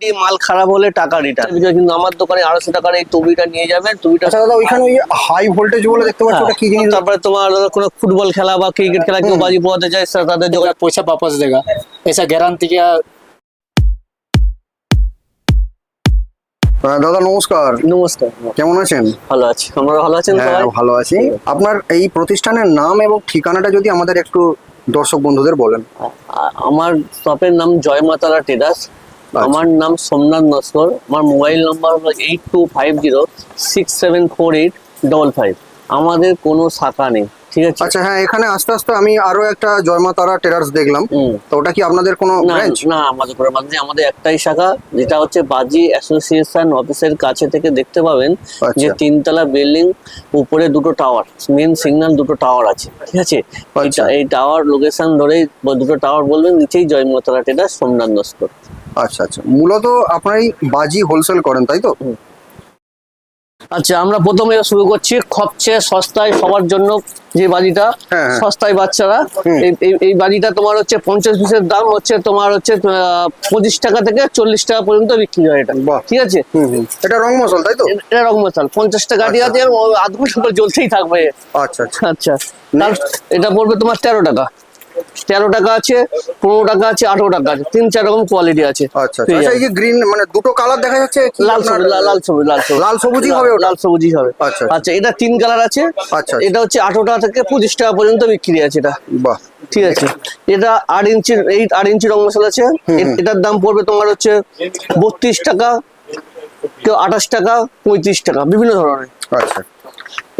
মাল খারাপ হলে টাকা আচ্ছা, কিন্তু আমার দোকানে আড়াইশো টাকার নিয়ে যাবেন আচ্ছা, দাদা ওইখানে ওই হাই ভোল্টেজ বলে দেখতে তারপরে তোমার কোনো ফুটবল খেলা বা ক্রিকেট খেলা বাজি যায় তাদের পয়সা গ্যারান্টি দাদা নমস্কার। নমস্কার। কেমন আছেন? ভালো আছি। আমরা ভালো আছেন হ্যাঁ ভালো আছি। আপনার এই প্রতিষ্ঠানের নাম এবং ঠিকানাটা যদি আমাদের একটু দর্শক বন্ধুদের বলেন। আমার শপের নাম জয় মাতারা টেডাস আমার নাম সোমনাথ নস্কর, আমার মোবাইল নাম্বার হলো eight two five zero six seven four eight double five. আমাদের কোনো শাখা নেই। ঠিক আছে? আচ্ছা হ্যাঁ এখানে আস্তে আস্তে আমি আরও একটা জয়মা তারা টেরার্স দেখলাম। তো ওটা কি আপনাদের কোনো ব্রাঞ্চ না আমাদের কোনো মাঝে আমাদের একটাই শাখা যেটা হচ্ছে বাজি অ্যাসোসিয়েশন অফিসের কাছে থেকে দেখতে পাবেন আচ্ছা। যে তিনতলা বিল্ডিং উপরে দুটো টাওয়ার মেন সিগন্যাল দুটো টাওয়ার আছে ঠিক আছে? এই আচ্ছা। এই টাওয়ার লোকেশন ধরেই দুটো টাওয়ার বলবেন নিচেই জয়মতলা টেডার সোমনাথ নস্কর। আচ্ছা আচ্ছা। মূলত আপনার বাজি হোলসেল করেন তাই তো? আচ্ছা আমরা প্রথমে শুরু করছি সবচেয়ে সস্তায় সবার জন্য যে বাজিটা হ্যাঁ, হ্যাঁ। সস্তায় বাচ্চারা। এই- বাজিটা তোমার হচ্ছে পঞ্চাশ পিসের দাম হচ্ছে তোমার হচ্ছে পঁচিশ টাকা থেকে চল্লিশ টাকা পর্যন্ত বিক্রি হয় এটা। ঠিক আছে? এটা রং মশল তাই তো? এটা রকম মশাল। পঞ্চাশ টাকা দিয়ে আছে আধ ঘণ্টা জ্বলতেই থাকবে। আচ্ছা আচ্ছা। আচ্ছা। এটা পড়বে তোমার তেরো টাকা। তেরো টাকা আছে পনেরো টাকা আছে আঠারো টাকা আছে তিন চার রকম কোয়ালিটি আছে। আচ্ছা আচ্ছা। এই যে গ্রিন মানে দুটো কালার দেখা যাচ্ছে লাল সবুজ লাল লাল সবুজ লাল সবুজ। লাল সবুজই হবে লাল সবুজই হবে। আচ্ছা। আচ্ছা এটা তিন কালার আছে। আচ্ছা। এটা হচ্ছে আঠারো টাকা থেকে পঁচিশ টাকা পর্যন্ত বিক্রি আছে এটা। বাহ। ঠিক আছে। এটা আট ইঞ্চির এই আট ইঞ্চি রং মশলা আছে। এটার দাম পড়বে তোমার হচ্ছে বত্রিশ টাকা কেউ আঠাশ টাকা পঁয়ত্রিশ টাকা বিভিন্ন ধরনের। আচ্ছা।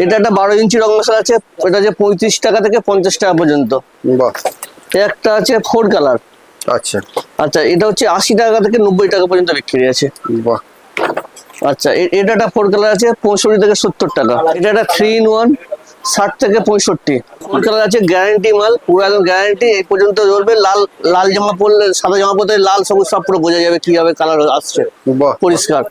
এটা একটা বারো ইঞ্চি রং মশলা আছে এটা যে পঁয়ত্রিশ টাকা থেকে পঞ্চাশ টাকা পর্যন্ত। একটা আছে ফোর কালার। আচ্ছা। আচ্ছা এটা হচ্ছে আশি টাকা থেকে নব্বই টাকা পর্যন্ত বিক্রি আছে বাহ। আচ্ছা এটা একটা ফোর কালার আছে পঁয়ষট্টি থেকে সত্তর টাকা। এটা একটা থ্রি ইন ওয়ান ষাট থেকে পঁয়ষট্টি। ফোর কালার আছে গ্যারান্টি মাল পুরো একদম গ্যারান্টি এই পর্যন্ত ধরবে লাল লাল জামা পরলে সাদা জামা পরতে লাল সবুজ সব পুরো বোঝা যাবে কীভাবে কালার আসছে। পরিষ্কার।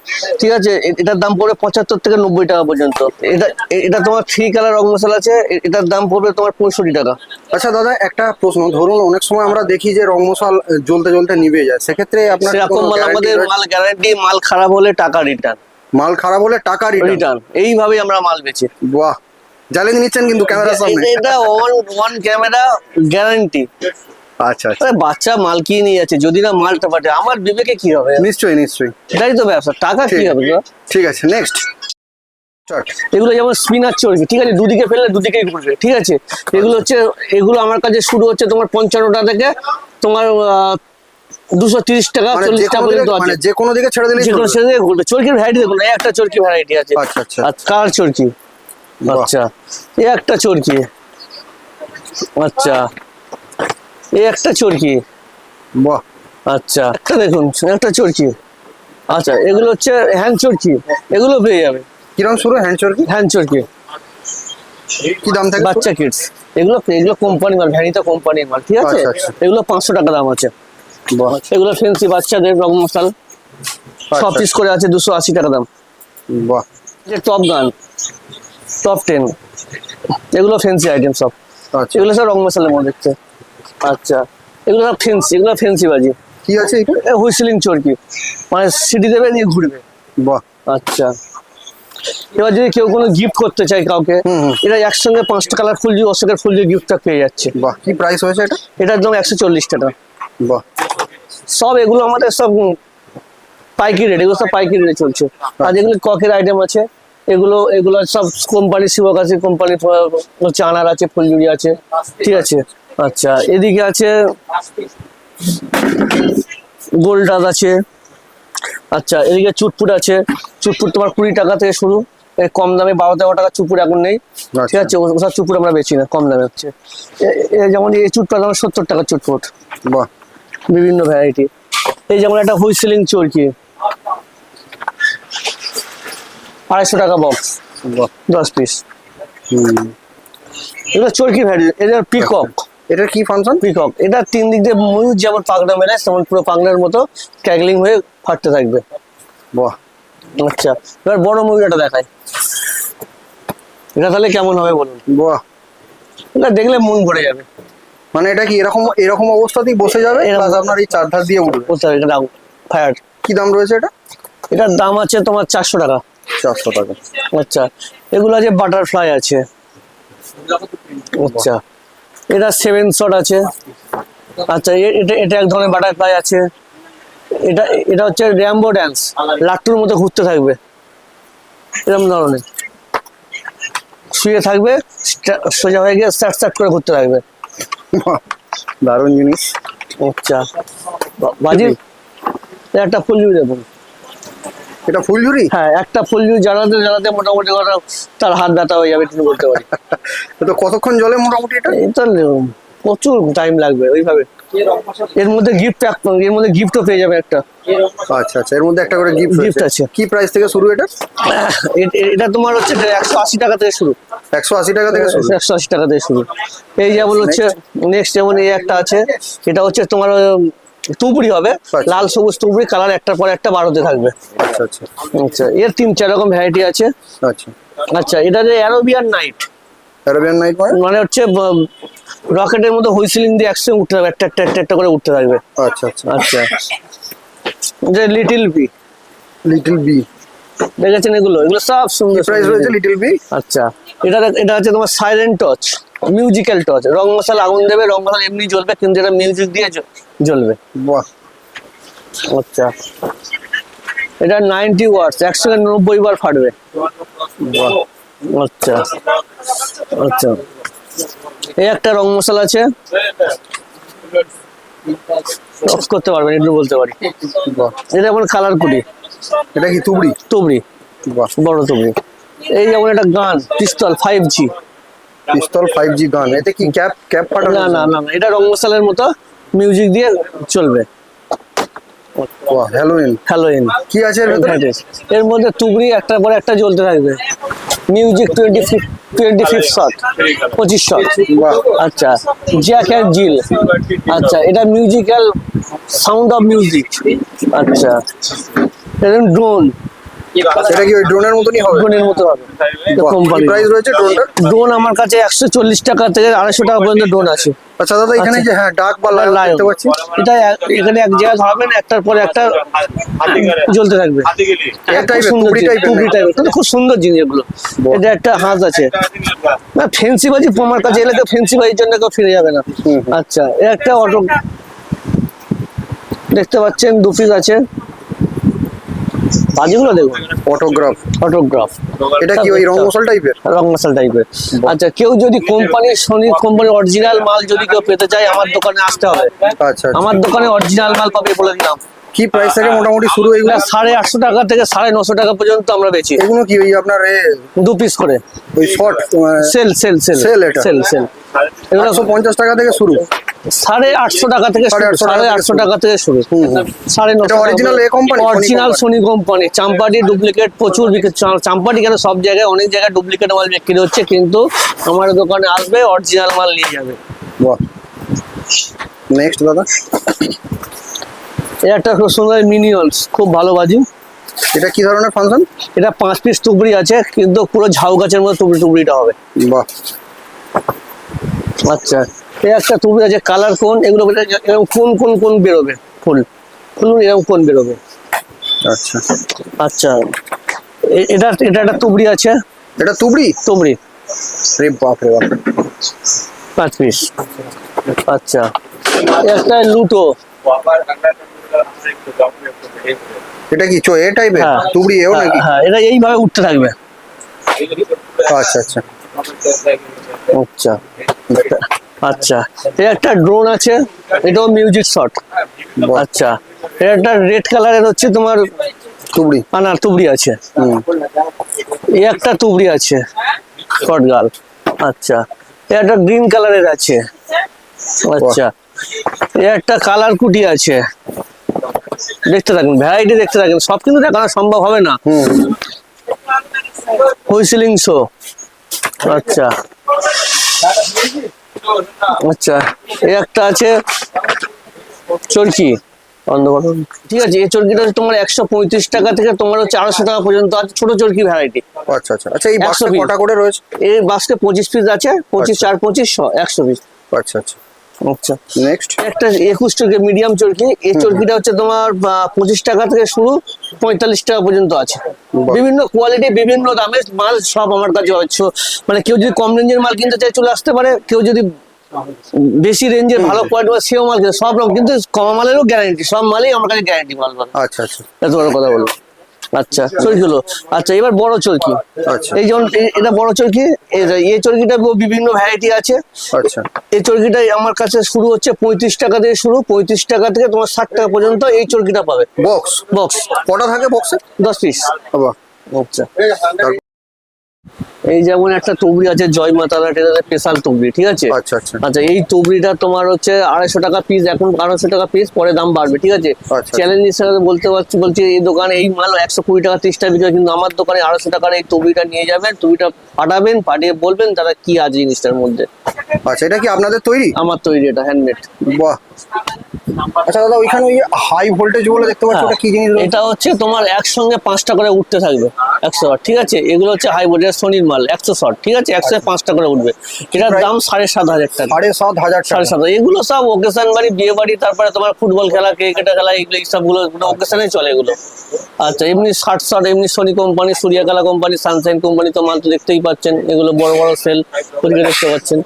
ঠিক আছে এটার দাম পড়বে পঁচাত্তর থেকে নব্বই টাকা পর্যন্ত। এটা এটা তোমার থ্রি কালার রং মশলা আছে এটার দাম পড়বে তোমার পঁয়ষট্টি টাকা। আচ্ছা দাদা একটা প্রশ্ন। ধরুন অনেক সময় আমরা দেখি যে রং মশাল জ্বলতে জ্বলতে নিভে যায়। সেক্ষেত্রে আপনার সেরকম মাল আমাদের মাল গ্যারান্টি মাল খারাপ হলে টাকা রিটার্ন মাল খারাপ হলে টাকা রিটার্ন রিটার্ন এইভাবেই আমরা মাল বেচি। বাহ। জ্বালিয়ে নিচ্ছেন কিন্তু ক্যামেরার সামনে। এটা- ওয়ান ওয়ান ক্যামেরা গ্যারান্টি আচ্ছা আচ্ছা। আরে বাচ্চা মাল কিনে নিয়ে যাচ্ছে যদি না মালটা পাঠে আমার বিবেকে কি হবে? নিশ্চয়ই নিশ্চয়ই। এটাই তো ব্যবসা টাকা কি হবে ঠিক আছে নেক্সট এগুলো যেমন স্পিনার ঠিক আছে দুদিকে ফেললে দুদিকেই ঘুরবে ঠিক আছে? এগুলো হচ্ছে এগুলো আমার কাছে শুরু হচ্ছে তোমার পঞ্চান্ন টাকা থেকে তোমার দুশো তিরিশ টাকা মানে চল্লিশ টাকা পর্যন্ত মানে আছে। যে কোনো দিকে ছেড়ে দিলেই যে কোনো ঘুরবে চরকির ভ্যারাইটি দেখুন একটা চরকি ভ্যারাইটি আছে। আচ্ছা আচ্ছা। কার চরকি। আচ্ছা। এই একটা চরকি। আচ্ছা। এই একটা চরকি। বাহ। আচ্ছা। একটা দেখুন একটা চরকি। আচ্ছা এগুলো হচ্ছে হ্যান্ড চরকি। এগুলো পেয়ে যাবে। কিরম শুরু হ্যান্ড চরকি? হ্যান্ড চরকি। কি দাম থাকে? বাচ্চা কিডস। এগুলো এগুলো কোম্পানি মাল ভ্যানিতা কোম্পানির মাল ঠিক আছে? আচ্ছা, আচ্ছা। এগুলো পাঁচশো টাকা দাম আছে। বাহ। এগুলো ফেন্সি বাচ্চাদের রং মশাল। ছ আচ্ছা। পিস করে আছে দুশো আশি টাকা দাম। বাহ। টপ গান টপ টেন এগুলো ফেন্সি আইটেম সব। আচ্ছা। এগুলো সব রং মশালের মধ্যে দেখতে। আচ্ছা। এগুলো সব ফেন্সি এগুলো ফেন্সি বাজি। কি আছে এটা হুইসলিং চরকি। মানে সিটি দেবে নিয়ে ঘুরবে। বাহ। আচ্ছা। এবার যদি কেউ কোনো গিফট করতে চায় কাউকে। এটা একসঙ্গে পাঁচটা কালার ফুল দিয়ে অশোকের ফুল দিয়ে গিফটটা পেয়ে যাচ্ছে। বাহ কি প্রাইস হয়েছে এটা? এটার দাম একশো চল্লিশ টাকা। বাহ। সব এগুলো আমাদের সব উম, পাইকারি রেট এগুলো সব পাইকারি রেটে চলছে। আর যেগুলো ককের আইটেম আছে এগুলো এগুলো সব কোম্পানি শিবকাশি কোম্পানি হচ্ছে আনার আছে ফুলঝুরি আছে ঠিক আছে? আচ্ছা এদিকে আছে গোলডাস আছে। আচ্ছা এদিকে চুটপুট আছে। চুটপুট তোমার কুড়ি টাকা থেকে শুরু। কম দামে বারো তেরো টাকা চুপুর এখন নেই ঠিক আছে? ওসব চুপুর আমরা বেচি না কম দামে হচ্ছে। যেমন এই চুটপুট আমার সত্তর টাকা চুটপুট। বাহ। বিভিন্ন ভ্যারাইটি এই যেমন একটা হুইসেলিং চরকি। আড়াইশো টাকা বক্স দশ পিস এগুলো চরকি ভ্যারাইটি এটা পিকক এটার কি ফাংশন পিকক এটা তিন দিক দিয়ে ময়ূর যেমন পাগড়া মেলে তেমন পুরো পাগড়ার মতো ক্যাগলিং হয়ে ফাটতে থাকবে। বাহ। আচ্ছা এবার বড় ময়ূরটা দেখাই। এটা তাহলে কেমন হবে বলুন? বাহ। এটা দেখলে মন ভরে যাবে। মানে এটা কি এরকম এরকম অবস্থাতেই বসে যাবে? প্লাস আপনার এই চার ধার দিয়ে উঠবে? এটা ফায়ার কি দাম রয়েছে এটা? এটার দাম আছে তোমার চারশো টাকা। চারশো টাকা। আচ্ছা এগুলো আছে বাটারফ্লাই আছে। আচ্ছা এটা সেভেন শট আছে। আচ্ছা এটা এটা এক ধরনের বাটারফ্লাই আছে। এটা এটা হচ্ছে র্যাম্বো ড্যান্স লাট্টুর মতো ঘুরতে থাকবে। এরকম ধরনের। শুয়ে থাকবে সোজা হয়ে গিয়ে স্যাট স্যাট করে ঘুরতে থাকবে। দারুণ জিনিস। আচ্ছা বাজি এটা একটা ফুলঝুরি দেখুন। এটা ফুলঝুরি হ্যাঁ একটা ফুলঝুরি জ্বালাতে জ্বালাতে মোটামুটি কথা তার হাত ব্যথা হয়ে যাবে তুমি বলতে পারি। তো কতক্ষণ জলে মোটামুটি এটা? তো প্রচুর টাইম লাগবে ওইভাবে। এর মধ্যে গিফট এর মধ্যে গিফটও পেয়ে যাবে একটা। আচ্ছা আচ্ছা এর মধ্যে একটা করে গিফট Gift আছে। কি প্রাইস থেকে শুরু এটা? এটা তোমার হচ্ছে একশো আশি টাকা থেকে শুরু। একশো আশি টাকা থেকে শুরু? একশো আশি টাকা থেকে শুরু। এই যেমন হচ্ছে নেক্সট যেমন এই একটা আছে এটা হচ্ছে তোমার তুবড়ি হবে। আচ্ছা। লাল সবুজ তুবড়ি কালার একটার পর একটা বারোতে থাকবে। আচ্ছা আচ্ছা। আচ্ছা এর তিন চার রকম ভ্যারাইটি আছে। আচ্ছা। আচ্ছা এটা যে অ্যারোবিয়ান নাইট অ্যারাবিয়ান নাইট মানে? হচ্ছে রকেটের মধ্যে হুইসিলিং দিয়ে একসঙ্গে উঠতে থাকবে একটা একটা একটা একটা করে উঠতে থাকবে। আচ্ছা আচ্ছা। আচ্ছা। যে লিটিল বি লিটল বি দেখেছেন এগুলো? এগুলো সব সুন্দর প্রাইস রয়েছে লিটল বি আচ্ছা। এটা এটা হচ্ছে তোমার সাইলেন্ট টচ মিউজিক্যাল টচ রং মশলা আগুন দেবে রং মশলা এমনি জ্বলবে কিন্তু এটা মিউজিক দিয়ে জ্বলবে। বাহ। আচ্ছা। এটা নাইনটি ওয়াটস একশো নব্বই বার ফাটবে। বাহ। আচ্ছা। আচ্ছা। এই একটা রং মশলা আছে। অফ করতে পারবেন একটু বলতে পারি। এটা যেমন কালার কুটি এটা কি তুবড়ি? তুবড়ি। বাহ। বড় তুবড়ি। এই যেমন একটা গান পিস্তল ফাইভ জি পিস্তল ফাইভ জি গান এতে কি ক্যাপ ক্যাপ পাঠানো না না না এটা রং মশলার মতো মিউজিক দিয়ে চলবে। বাহ হ্যালোইন হ্যালোইন কি আছে এর ভেতরে? এর মধ্যে তুবড়ি একটার পর একটা জ্বলতে থাকবে। মিউজিক টোয়েন্টি টোয়েন্টি ফিফ শট পঁচিশ শট বাহ। আচ্ছা জ্যাক অ্যান্ড জিল আচ্ছা এটা মিউজিক্যাল সাউন্ড অফ মিউজিক আচ্ছা এরকম ড্রোন এটা কি ওই ড্রোনের মতনই হবে? ড্রোনের মতো হবে। কোম্পানি প্রাইস রয়েছে ড্রোনটা ড্রোন আমার কাছে একশো চল্লিশ টাকা থেকে আড়াইশো টাকা পর্যন্ত ড্রোন আছে। আচ্ছা দাদা এখানে যে হ্যাঁ ডাক বা। দেখতে পাচ্ছি। এটা এখানে এক জায়গায় ধরাবেন একটার পরে একটা জ্বলতে থাকবে। সুন্দর টাইপের কিন্তু খুব সুন্দর জিনিস এগুলো। এটা একটা হাঁস আছে। না ফেন্সি বাজি আমার কাছে এলে কেউ ফেন্সি বাজির জন্য কেউ ফিরে যাবে না। আচ্ছা একটা অটো দেখতে পাচ্ছেন দু পিস আছে। বাজিগুলো দেখুন। অটোগ্রাফ অটোগ্রাফ এটা কি ওই রং মশাল টাইপের রং মশাল টাইপের আচ্ছা কেউ যদি কোম্পানির সোনি কোম্পানির অরিজিনাল মাল যদি কেউ পেতে চায় আমার দোকানে আসতে হবে। আচ্ছা আচ্ছা। আমার দোকানে অরিজিনাল মাল পাবে বলে দিলাম। কি প্রাইস থেকে মোটামুটি শুরু এগুলো সাড়ে আটশো টাকা থেকে সাড়ে নশো টাকা পর্যন্ত আমরা বেচি। এগুলো কি ওই আপনার দু পিস করে। ওই short sale sale sale sale? Sale sale এগুলো পঞ্চাশ টাকা থেকে শুরু। সাড়ে আটশো টাকা থেকে সাড়ে আটশো টাকা থেকে শুরু। সাড়ে নশো original এ Sony অরিজিনাল সোনি কোম্পানি চাম্পাটি ডুপ্লিকেট প্রচুর বিক্রি চাম্পাটি কেন সব জায়গায় অনেক জায়গায় ডুপ্লিকেট মাল বিক্রি হচ্ছে কিন্তু আমার দোকানে আসবে অরিজিনাল মাল নিয়ে যাবে। বাহ। নেক্সট দাদা। একটা খুব সুন্দর মিনিয়ন্স খুব ভালো বাজি। এটা কি ধরনের ফাংশন এটা পাঁচ পিস টুকরি আছে কিন্তু পুরো ঝাউ গাছের মতো টুকরি টুকরিটা হবে। বাহ। আচ্ছা এই একটা টুকরি আছে কালার কোন এগুলো এরকম কোন কোন কোন বেরোবে ফুল। ফুল এরকম কোন বেরোবে। আচ্ছা। আচ্ছা এটা এটা একটা তুবড়ি আছে। এটা তুবড়ি তুবড়ি রে বাপ রে বাপ। পাঁচ পিস আচ্ছা একটা লুটো। এটা কি চো এ টাইপের হ্যাঁ। তুবড়ি এও হ্যাঁ, নাকি? হ্যাঁ এটা এইভাবে উঠতে থাকবে। আচ্ছা আচ্ছা। আচ্ছা। আচ্ছা। এই একটা ড্রোন আছে এটাও মিউজিক শট আচ্ছা। এটা একটা রেড কালারের হচ্ছে তোমার তুবড়ি। আনার তুবড়ি আছে। হুম। এই একটা তুবড়ি আছে শর্ট গাল আচ্ছা। এই একটা গ্রিন কালারের আছে। আচ্ছা। এই একটা কালার কুটি আছে। দেখতে থাকুন ভ্যারাইটি দেখতে থাকুন সব কিন্তু দেখানো সম্ভব হবে না। হুইসিলিং শো আচ্ছা। আচ্ছা এই একটা আছে চরকি ঠিক আছে এই চরকিটা তোমার একশো পঁয়ত্রিশ টাকা থেকে তোমার হচ্ছে আড়াইশো টাকা পর্যন্ত আছে ছোট চরকি ভ্যারাইটি আচ্ছা আচ্ছা আচ্ছা এই বাক্সে কটা করে রয়েছে? এই বাস্কে পঁচিশ পিস আছে পঁচিশ চার পঁচিশ একশো পিস আচ্ছা আচ্ছা। আচ্ছা। নেক্সট একটা একুশ চরকি মিডিয়াম চরকি। এই চরকিটা হচ্ছে তোমার পঁচিশ টাকা থেকে শুরু পঁয়তাল্লিশ টাকা পর্যন্ত আছে। বিভিন্ন কোয়ালিটি বিভিন্ন দামের মাল সব আমার কাছে হচ্ছে মানে কেউ যদি কম রেঞ্জের মাল কিনতে চায় চলে আসতে পারে। কেউ যদি বেশি রেঞ্জের ভালো কোয়ালিটি বা সেও মাল সব রকম। কিন্তু কম মালেরও গ্যারান্টি সব মালেই আমার কাছে গ্যারান্টি মাল আচ্ছা আচ্ছা। এত বড় কথা বলো। আচ্ছা চরকিগুলো আচ্ছা এবার বড় চরকি। আচ্ছা। এই যেমন এটা বড় চরকি এই- চরকিটা বিভিন্ন ভ্যারাইটি আছে। আচ্ছা। এই চরকিটাই আমার কাছে শুরু হচ্ছে পঁয়ত্রিশ টাকা থেকে শুরু। পঁয়ত্রিশ টাকা থেকে তোমার ষাট টাকা পর্যন্ত এই চরকিটা পাবে। বক্স? বক্স। কটা থাকে বক্সে? দশ পিস। আচ্ছা। এই যেমন একটা তুবড়ি আছে জয় মাতারা এটা স্পেশাল তুবড়ি ঠিক আছে? আচ্ছা আচ্ছা। আচ্ছা এই তুবড়িটা তোমার হচ্ছে আড়াইশো টাকা পিস এখন আড়াইশো টাকা পিস পরে দাম বাড়বে ঠিক আছে? আচ্ছা। চ্যালেঞ্জ হিসেবে বলতে পারছি বলছি এই দোকানে এই মাল একশো কুড়ি টাকা তিরিশ টাকা বিক্রি হয়, কিন্তু আমার দোকানে আড়াইশো টাকার এই তুবড়িটা নিয়ে যাবেন তুবড়িটা পাঠাবেন পাঠিয়ে বলবেন তারা কি আছে জিনিসটার মধ্যে। আচ্ছা এটা কি আপনাদের তৈরি? আমার তৈরি এটা হ্যান্ডমেড বাহ। আচ্ছা দাদা ওইখানে ওই হাই ভোল্টেজ বলে দেখতে পাচ্ছি ওটা কি জিনিস এটা হচ্ছে তোমার একসঙ্গে পাঁচটা করে উঠতে থাকবে। একশো ওয়াট ঠিক আছে? এগুলো হচ্ছে হাই ভোল্টেজ সোনির মাল একশো শট ঠিক আছে? একশো পাঁচটা করে উঠবে। এটার দাম সাড়ে সাত হাজার টাকা। সাড়ে সাত হাজার সাড়ে সাত। এগুলো সব ওকেশন বাড়ি বিয়ে বাড়ি তারপরে তোমার ফুটবল খেলা ক্রিকেট খেলা এগুলো সবগুলো ওকেশনে চলে এগুলো। আচ্ছা এমনি ষাট শট এমনি Sony company Suryakala company sunshine company তো মাল তো দেখতেই পাচ্ছেন। এগুলো বড় বড় সেল দেখতে পাচ্ছেন।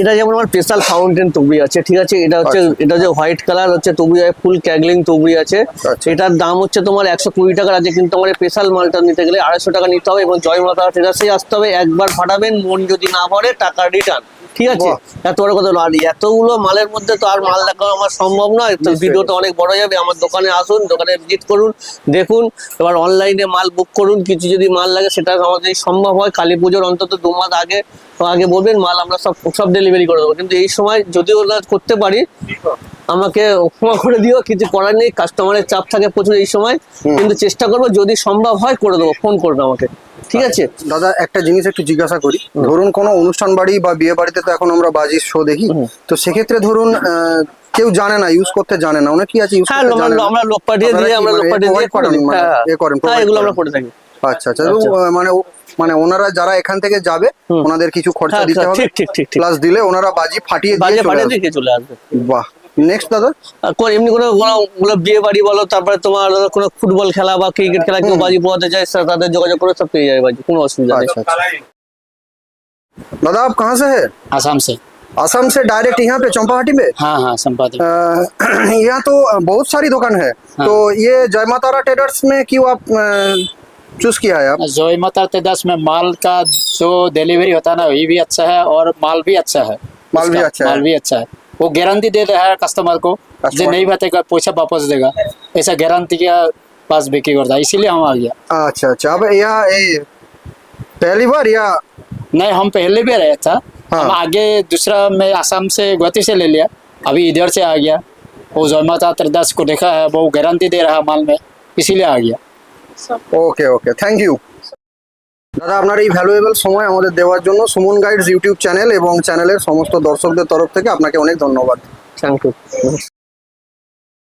এটা যেমন আমার স্পেশাল ফাউন্টেন তুবড়ি আছে ঠিক আছে এটা হচ্ছে আচ্ছা। এটা যে হোয়াইট কালার হচ্ছে তুবড়ি আছে ফুল ক্যাগলিং তুবড়ি আছে আচ্ছা। এটার দাম হচ্ছে তোমার একশো কুড়ি টাকার আছে কিন্তু আমার স্পেশাল মালটা নিতে গেলে আড়াইশো টাকা নিতে হবে এবং জয় মাতা ট্রেডার্সেই আসতে হবে একবার ফাটাবেন মন যদি না ভরে টাকা রিটার্ন ঠিক আছে? এত বড় কথা। আর এতগুলো মালের মধ্যে তো আর মাল দেখানো আমার সম্ভব নয়। তো। ভিডিওটা অনেক বড় যাবে। আমার দোকানে আসুন দোকানে ভিজিট করুন দেখুন এবার অনলাইনে মাল বুক করুন। কিছু যদি মাল লাগে সেটা আমাদের সম্ভব হয় কালী পুজোর অন্তত দু মাস আগে আগে বলবেন মাল আমরা সব সব ডেলিভারি করে দেবো। কিন্তু এই সময় যদিও ওরা করতে পারি আমাকে ক্ষমা করে দিও কিছু করার নেই কাস্টমারের চাপ থাকে প্রচুর এই সময় কিন্তু চেষ্টা করব যদি সম্ভব হয় করে দেবো ফোন করবে আমাকে ঠিক আছে? দাদা একটা জিনিস একটু জিজ্ঞাসা করি ধরুন কোনো অনুষ্ঠান বাড়ি বা বিয়ে বাড়িতে তো এখন আমরা বাজির শো দেখি তো সেক্ষেত্রে ধরুন কেউ জানে না ইউজ করতে জানে না অনেকেই আছে ইউজ হ্যাঁ করতে জানে আমরা না। আমরা লোক পাঠিয়ে দিয়ে আমরা লোক মানে পাঠিয়ে দিয়ে করেন। মানে হ্যাঁ। এ করেন, হ্যাঁ এগুলো আমরা করে থাকি। আচ্ছা আচ্ছা মানে মানে ওনারা যারা এখান থেকে যাবে ওনাদের কিছু খরচা দিতে হবে। প্লাস দিলে ওনারা বাজি ফাটিয়ে পাঠিয়ে। দিয়ে চলে আসবে। বাহ। নেক্সট দাদা আর কোনো এমনি কোনো কোনো- কোনো বিয়ে বাড়ি বলো তারপরে তোমার ধরো কোনো ফুটবল খেলা বা ক্রিকেট খেলা কেউ বাজি পোয়াতে চায় স্যার তাদের যোগাযোগ করে সব পেয়ে যাবে বাজি কোনো অসুবিধা নেই अच्छा अच्छा दादा आप कहाँ से है आसाम से असम से डायरेक्ट यहाँ पे चंपाहाटी में हाँ हाँ संपादक अ, यहाँ तो बहुत सारी दुकान है तो ये जय मातारा ट्रेडर्स में क्यों आप चूज किया है आप जोई माता दस में माल का जो डिलीवरी होता है ना वही भी अच्छा है और माल भी अच्छा है माल भी उसका, अच्छा है। माल भी अच्छा है वो गारंटी दे रहा है कस्टमर को जो नहीं बताएगा पैसा वापस देगा। ऐसा गारंटी का पास बिक्री करता है इसीलिए हम आ गया। अच्छा अच्छा। अब यहाँ पहली बार या? नहीं हम पहले भी रहे था। हाँ। हम आगे दूसरा मैं आसाम से गुवाहाटी से ले लिया। अभी इधर से आ गया। वो जन्माता त्रिदास तो को देखा है वो गारंटी दे रहा माल में इसीलिए आ गया। ओके ओके थैंक यू দাদা, আপনার এই ভ্যালুয়েবল সময় আমাদের দেওয়ার জন্য সুমন গাইডস ইউটিউব চ্যানেল এবং চ্যানেলের সমস্ত দর্শকদের তরফ থেকে আপনাকে অনেক ধন্যবাদ। Thank you